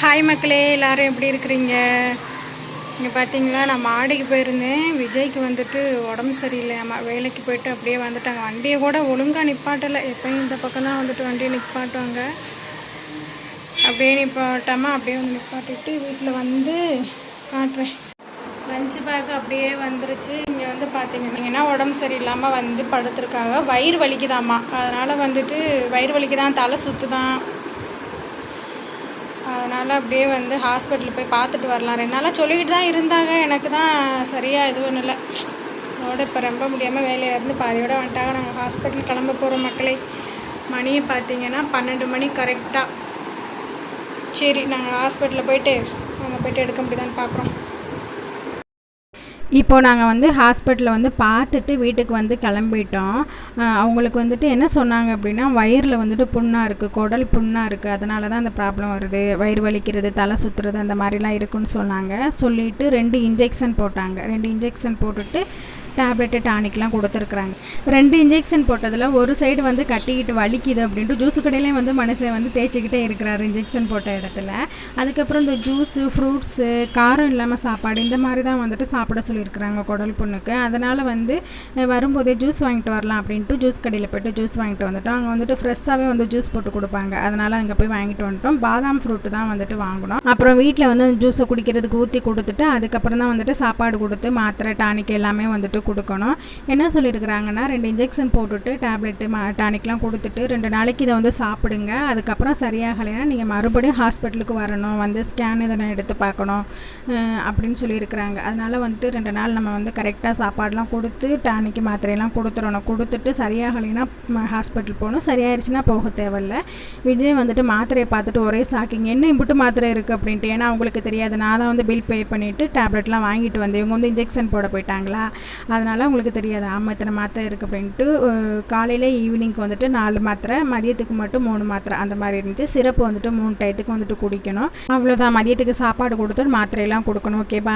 Hi மக்களே எல்லாரும் எப்படி இருக்கிறீங்க? இங்கே பார்த்தீங்களா நான் மாடிக்கு போயிருந்தேன். விஜய்க்கு வந்துட்டு உடம்பு சரியில்லை. அம்மா வேலைக்கு போயிட்டு அப்படியே வந்துட்டாங்க. வண்டியை கூட ஒழுங்காக நிப்பாட்டலை. எப்பயும் இந்த பக்கம் தான் வந்துட்டு வண்டியை நிப்பாட்டுவாங்க. அப்படியே நிப்பாட்டாமல் அப்படியே வந்து நிப்பாட்டிட்டு வீட்டில் வந்து காட்டுறேன். லஞ்சு பேக் அப்படியே வந்துருச்சு. இங்கே வந்து பார்த்தீங்கன்னா உடம்பு சரியில்லாமல் வந்து படுத்துருக்காங்க. வயிறு வலிக்குதாம்மா. அதனால் வந்துட்டு வயிறு வலிக்கு தான் தலை சுற்று தான் அதனால் அப்படியே வந்து ஹாஸ்பிட்டல் போய் பார்த்துட்டு வரலாம். ரெண்டு நாளாக சொல்லிக்கிட்டு தான் இருந்தாங்க. எனக்கு தான் சரியாக எதுவும் இல்லை. அதோட இப்போ ரொம்ப முடியாமல் வேலையிலேருந்து பாதியோட வந்துட்டாங்க. நாங்கள் ஹாஸ்பிட்டல் கிளம்ப போகிற மக்களை. மணியை பார்த்தீங்கன்னா பன்னெண்டு மணி கரெக்டாக சரி நாங்கள் ஹாஸ்பிட்டலில் போயிட்டு அங்கே போயிட்டு எடுக்க முடியுதான்னு பார்க்குறோம். இப்போது நாங்கள் வந்து ஹாஸ்பிட்டலில் வந்து பார்த்துட்டு வீட்டுக்கு வந்து கிளம்பிட்டோம். அவங்களுக்கு வந்துட்டு என்ன சொன்னாங்க அப்படின்னா வயிறில் வந்துட்டு புண்ணாக இருக்குது குடல் புண்ணாக இருக்குது அதனால தான் அந்த ப்ராப்ளம் வருது. வயிறு வலிக்கிறது தலை சுற்றுறது அந்த மாதிரிலாம் இருக்குன்னு சொன்னாங்க. சொல்லிட்டு ரெண்டு இன்ஜெக்ஷன் போட்டாங்க. ரெண்டு இன்ஜெக்ஷன் போட்டுட்டு டேப்லெட்டு டானிக்லாம் கொடுத்துருக்குறாங்க. ரெண்டு இன்ஜெக்ஷன் போட்டதில் ஒரு சைடு வந்து கட்டிக்கிட்டு வலிக்குது அப்படின்ட்டு ஜூஸ் கடையிலேயும் வந்து மனுஷன் வந்து தேய்ச்சிக்கிட்டே இருக்கிறாரு இன்ஜெக்ஷன் போட்ட இடத்துல. அதுக்கப்புறம் இந்த ஜூஸு ஃப்ரூட்ஸு காரம் இல்லாமல் சாப்பாடு இந்த மாதிரி தான் வந்துட்டு சாப்பிட சொல்லியிருக்கிறாங்க குடல் புண்ணுக்கு. அதனால் வந்து வரும்போதே ஜூஸ் வாங்கிட்டு வரலாம் அப்படின்ட்டு ஜூஸ் கடையில் போய்ட்டு ஜூஸ் வாங்கிட்டு வந்துட்டோம். அங்கே வந்துட்டு ஃப்ரெஷ்ஷாகவே வந்து ஜூஸ் போட்டு கொடுப்பாங்க. அதனால் அங்கே போய் வாங்கிட்டு வந்துட்டோம். பாதாம் ஃப்ரூட்டு தான் வந்துட்டு வாங்கினோம். அப்புறம் வீட்டில் வந்து அந்த ஜூஸை குடிக்கிறதுக்கு ஊற்றி கொடுத்துட்டு அதுக்கப்புறம் தான் வந்துட்டு சாப்பாடு கொடுத்து மாத்திரை டானிக் எல்லாமே வந்துட்டு கொடுக்கணும். என்ன சொல்லியிருக்கிறாங்கன்னா ரெண்டு இன்ஜெக்ஷன் போட்டுட்டு டேப்லெட்டு மா டானிக்லாம் கொடுத்துட்டு ரெண்டு நாளைக்கு இதை வந்து சாப்பிடுங்க. அதுக்கப்புறம் சரியாகலைன்னா நீங்கள் மறுபடியும் ஹாஸ்பிட்டலுக்கு வரணும். வந்து ஸ்கேன் இதெல்லாம் எடுத்து பார்க்கணும் அப்படின்னு சொல்லியிருக்கிறாங்க. அதனால் வந்துட்டு ரெண்டு நாள் நம்ம வந்து கரெக்டாக சாப்பாடெலாம் கொடுத்து டானிக்கு மாத்திரையெல்லாம் கொடுத்துடணும். கொடுத்துட்டு சரியாகலைன்னா ஹாஸ்பிட்டல் போகணும். சரியாயிருச்சுன்னா போக தேவையில்ல. விஜய் வந்துட்டு மாத்திரையை பார்த்துட்டு ஒரே சாக்கிங் என்ன இம்புட்டு மாத்திரை இருக்குது அப்படின்ட்டு. ஏன்னா அவங்களுக்கு தெரியாது. நான் தான் வந்து பில் பே பண்ணிவிட்டு டேப்லெட்லாம் வாங்கிட்டு வந்தேன். இவங்க வந்து இன்ஜெக்ஷன் போட போயிட்டாங்களா? அதனால் அவங்களுக்கு தெரியாது. ஆமாம் இத்தனை மாத்திரை இருக்குது அப்படின்ட்டு காலையில் ஈவினிங்க்கு வந்துட்டு நாலு மாத்திரை மதியத்துக்கு மட்டும் மூணு மாத்திரை அந்த மாதிரி இருந்துச்சு. சிறப்பு வந்துட்டு மூணு டயத்துக்கு வந்துட்டு குடிக்கணும். அவ்வளோதான் மதியத்துக்கு சாப்பாடு கொடுத்து மாத்திரையெல்லாம் கொடுக்கணும். Okay bye